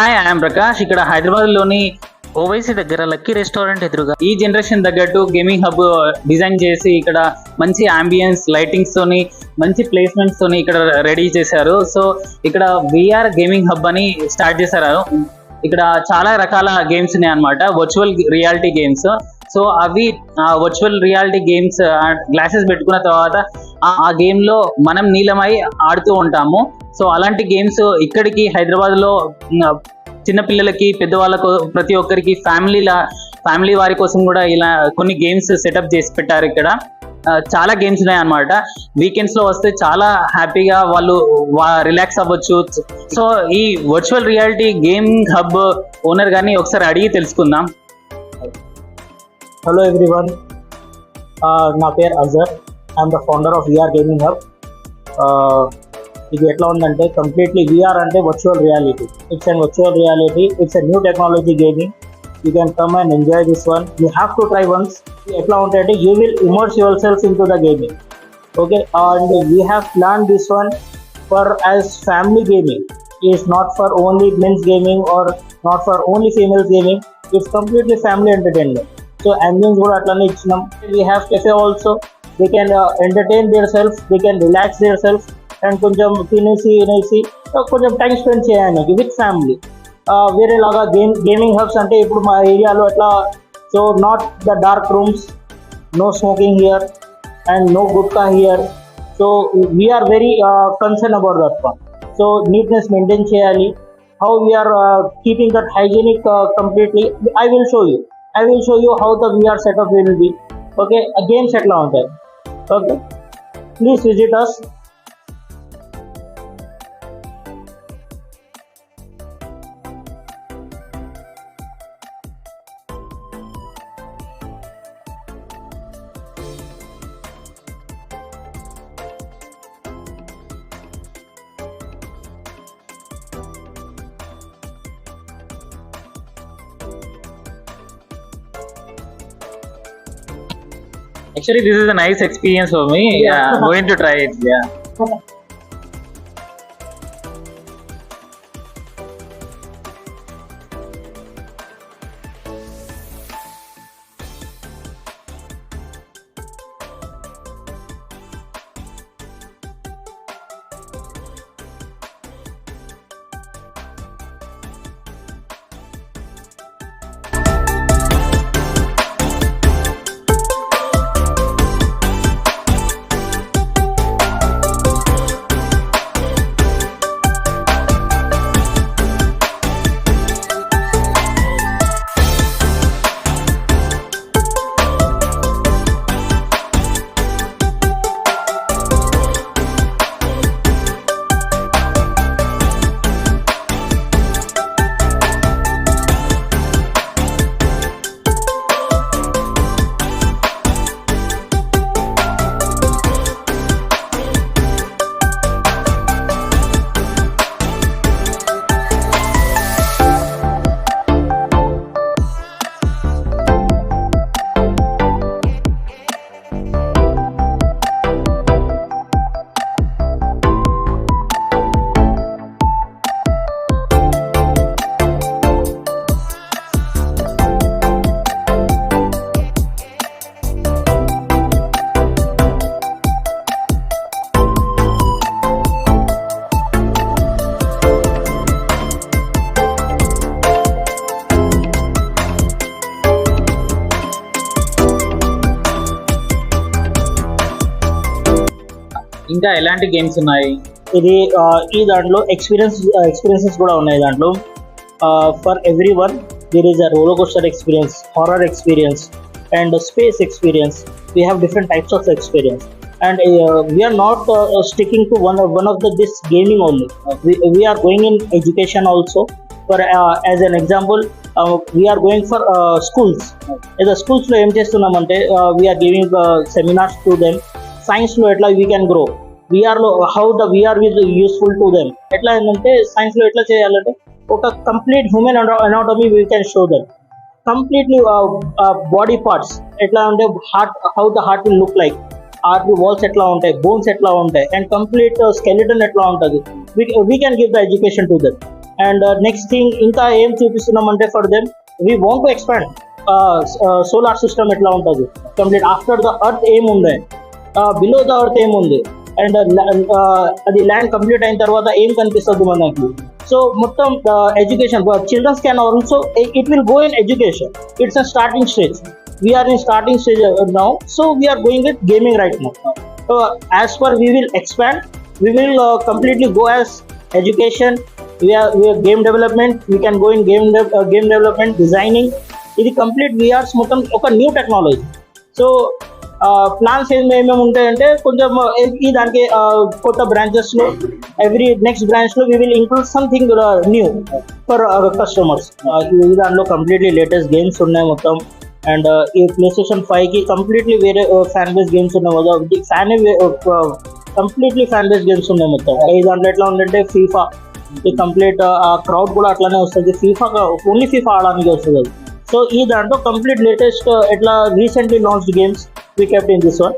Hi I'm Prakash ఇక్కడ హైదరాబాద్లోని ఓవైసీ దగ్గర లక్కీ రెస్టారెంట్ ఎదురుగా ఈ జనరేషన్ తగ్గట్టు గేమింగ్ హబ్ డిజైన్ చేసి ఇక్కడ మంచి అంబియన్స్ లైటింగ్స్ తోని మంచి ప్లేస్మెంట్స్ తోని ఇక్కడ రెడీ చేశారు. సో ఇక్కడ విఆర్ గేమింగ్ హబ్ అని స్టార్ట్ చేశారు. ఇక్కడ చాలా రకాల గేమ్స్ ఉన్నాయి అనమాట వర్చువల్ రియాలిటీ గేమ్స్ సో అవి వర్చువల్ రియాలిటీ గేమ్స్ గ్లాసెస్ పెట్టుకున్న తర్వాత ఆ- ఆ గేమ్లో మనం నీలమై ఆడుతూ ఉంటాము. సో అలాంటి గేమ్స్ ఇక్కడికి హైదరాబాద్ చిన్నపిల్లలకి పెద్దవాళ్ళకు ప్రతి ఒక్కరికి ఫ్యామిలీల ఫ్యామిలీ వారి కోసం కూడా ఇలా కొన్ని గేమ్స్ సెటప్ చేసి పెట్టారు ఇక్కడ. చాలా గేమ్స్ ఉన్నాయి అనమాట వీకెండ్స్లో వస్తే చాలా హ్యాపీగా వాళ్ళు రిలాక్స్ అవ్వచ్చు. సో ఈ virtual reality gaming hub owner గారిని ఒకసారి అడిగి తెలుసుకుందాం. హలో ఎవ్రీవన్ నా పేరు Azhar. I'm the founder of VR gaming hub ఇది ఎట్లా ఉందంటే కంప్లీట్లీ విఆర్ అంటే virtual reality it's and virtual reality it's a new technology gaming you can come and enjoy this one you have to try once ఎట్లా ఉంటాయంటే you will immerse yourself into the gaming okay and we have plan this one for as family gaming is not for only men's gaming or not for only females gaming it's completely family entertainment so ambience కూడా అట్లానే ఇచ్చినాం we have cafe also they can uh, entertain their self they can relax their self and కొంచెం తినేసి వినేసి uh, కొంచెం time spend చేయడానికి with family వేరేలాగా game gaming hubs అంటే ఇప్పుడు మా ఏరియాలో ఎట్లా so not the dark rooms no smoking here and no gutka here so we're very concern about that one so neatness maintain చేయాలి how we're keeping that hygienic completely I will show you I will show you how the VR setup will be okay games ఎట్లా ఉంటాయి okay please visit us Actually, this is a nice experience for me. Yeah. Yeah, going to try it. Yeah. ఇంకా ఎలాంటి games ఉన్నాయి ఇది ఆ, ఈ దాంట్లో experience experiences కూడా ఉన్నాయి దాంట్లో for everyone there is a roller coaster experience horror experience and space experience we have different types of experience and we're not sticking to one one of the this gaming only we're going in education also for as an example we're going for schools ఏదో స్కూల్స్లో ఏం చేస్తున్నామంటే we're giving seminars to them సైన్స్లో ఎట్లా we can grow విఆర్లో how the VR is useful to them ఎట్లా ఏంటంటే సైన్స్లో ఎట్లా చేయాలంటే ఒక complete human anatomy we can show them completely body parts ఎట్లా అంటే heart how the heart will look like heart walls ఎట్లా ఉంటాయి బోన్స్ ఎట్లా ఉంటాయి అండ్ కంప్లీట్ స్కెలిటన్ ఎట్లా ఉంటుంది. We can give the education to them and next thing ఇంకా ఏం చూపిస్తున్నామంటే for them we want to expand solar system ఎట్లా ఉంటుంది. కంప్లీట్ ఆఫ్టర్ ద అర్త్ ఏముంది? బిలో ద అర్త్ ఏముంది అండ్ అది ల్యాండ్ కంప్లీట్ అయిన తర్వాత ఏం కనిపిస్తుంది మనకి సో మొత్తం education children's can also it will go in education it's a starting stage we're in starting stage now so we're going with gaming right now so as per we will expand we will uh, completely go as education we are, we are game development we can go in game de- uh, game development designing ఇది complete VRS మొత్తం ఒక new technology so plans ఏమేమి ఉంటాయంటే కొంచెం ఈ దానికి కొత్త బ్రాంచెస్లో ఎవ్రీ నెక్స్ట్ బ్రాంచ్లో will include something new for customers ఈ దాంట్లో కంప్లీట్లీ లేటెస్ట్ గేమ్స్ ఉన్నాయి మొత్తం. అండ్ ఈ ప్లే స్టేషన్ ఫైవ్కి కంప్లీట్లీ వేరే ఫ్యాన్ బేస్ గేమ్స్ ఉన్నాయి మొత్తం. Fan completely fan base games ఉన్నాయి మొత్తం. ఈ దాంట్లో ఎట్లా ఉందంటే ఫీఫా ఈ కంప్లీట్ ఆ క్రౌడ్ కూడా అట్లానే వస్తుంది. ఫీఫా ఓన్లీ ఫీఫా ఆడడానికి వస్తుంది. సో ఈ దాంట్లో కంప్లీట్ లేటెస్ట్ ఎట్లా recently launch games we kept in this one.